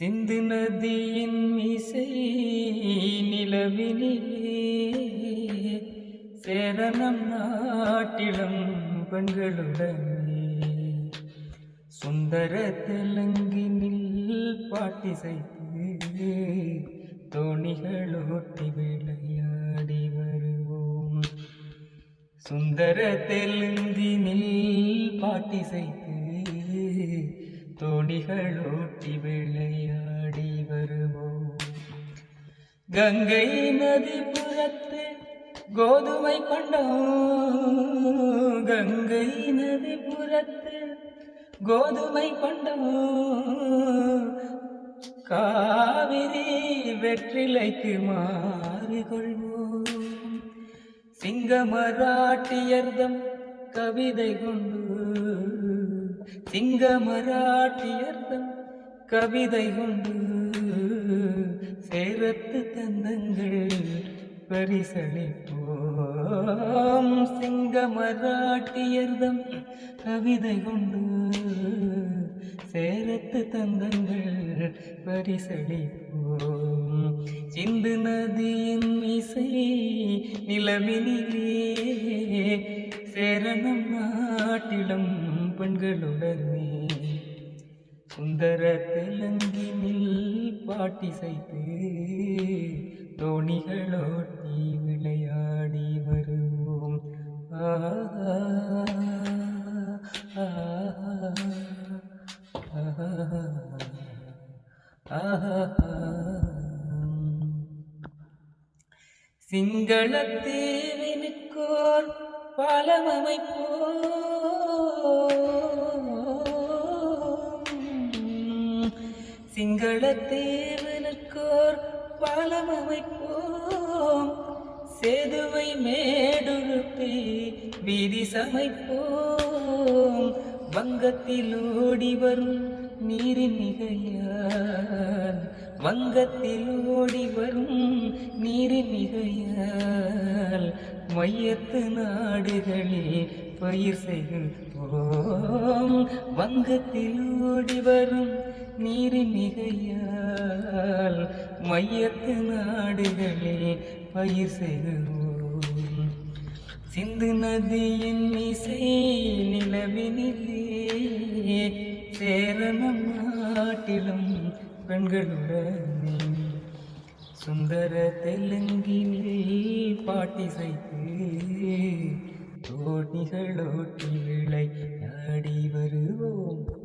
சிந்து நதியின் இசை நிலவினிலே சேரணம் நாட்டிடம் பெண்களுடனே சுந்தர தெலுங்கினில் பாட்டிசைத்து தோணிகளோட்டி விளையாடி வருவோம். சுந்தர தெலுங்கினில் பாட்டிசைத்து தோணிகளோட்டி விளையாடி வருவோம். கங்கை நதி புறத்து கோதுமை பண்டம். கங்கை நதி புறத்து கோதுமை பண்டம். காவிரி வெற்றிலைக்கு மாறிக்கொள்வோம். சிங்கமராட்டியர்தம் கவிதை கொண்டு சிங்கமராட்டியர்தம் கவிதை கொண்டு சேரத்து தந்தங்கள் பரிசளிப்போம். சிங்கமராட்டியர்தம் கவிதை கொண்டு சேரத்து தந்தங்கள் பரிசளிப்போம். சிந்து நதியின் இசை நிலவினிலே பெண்களுடனே சுந்தர தெலுங்கினில் பாட்டிசைத்து தோணிகளோட்டி விளையாடி வருவோம் ஆஹா, சிங்களத்தேவனுக்கோர் பாலமமைப்போம் சிங்களத்தேவனுக்கோர் பாலமமைப்போம் செதுவை மேடுருப்பி வீதி சமைப்போம். வங்கத்தில் ஓடி வரும் நீரின் மிகையால். வங்கத்தில் ஓடி வரும் நீரின் மிகையால். மையத்து நாடுகளில் பயிர் செய்கின்றோம் வங்கத்தில் ஓடி வரும் நீரின் மிகையால் மையத்து நாடுகளில் பயிர் செய்கிறோம் சிந்து நதியின் இசை நிலவினிலே சேரணம் நாட்டிலும் பெண்களுடனே. சுந்தர தெலுங்கினில் பாட்டிசைத்து தோணிகளோட்டி விளை நாடி வருவோம்.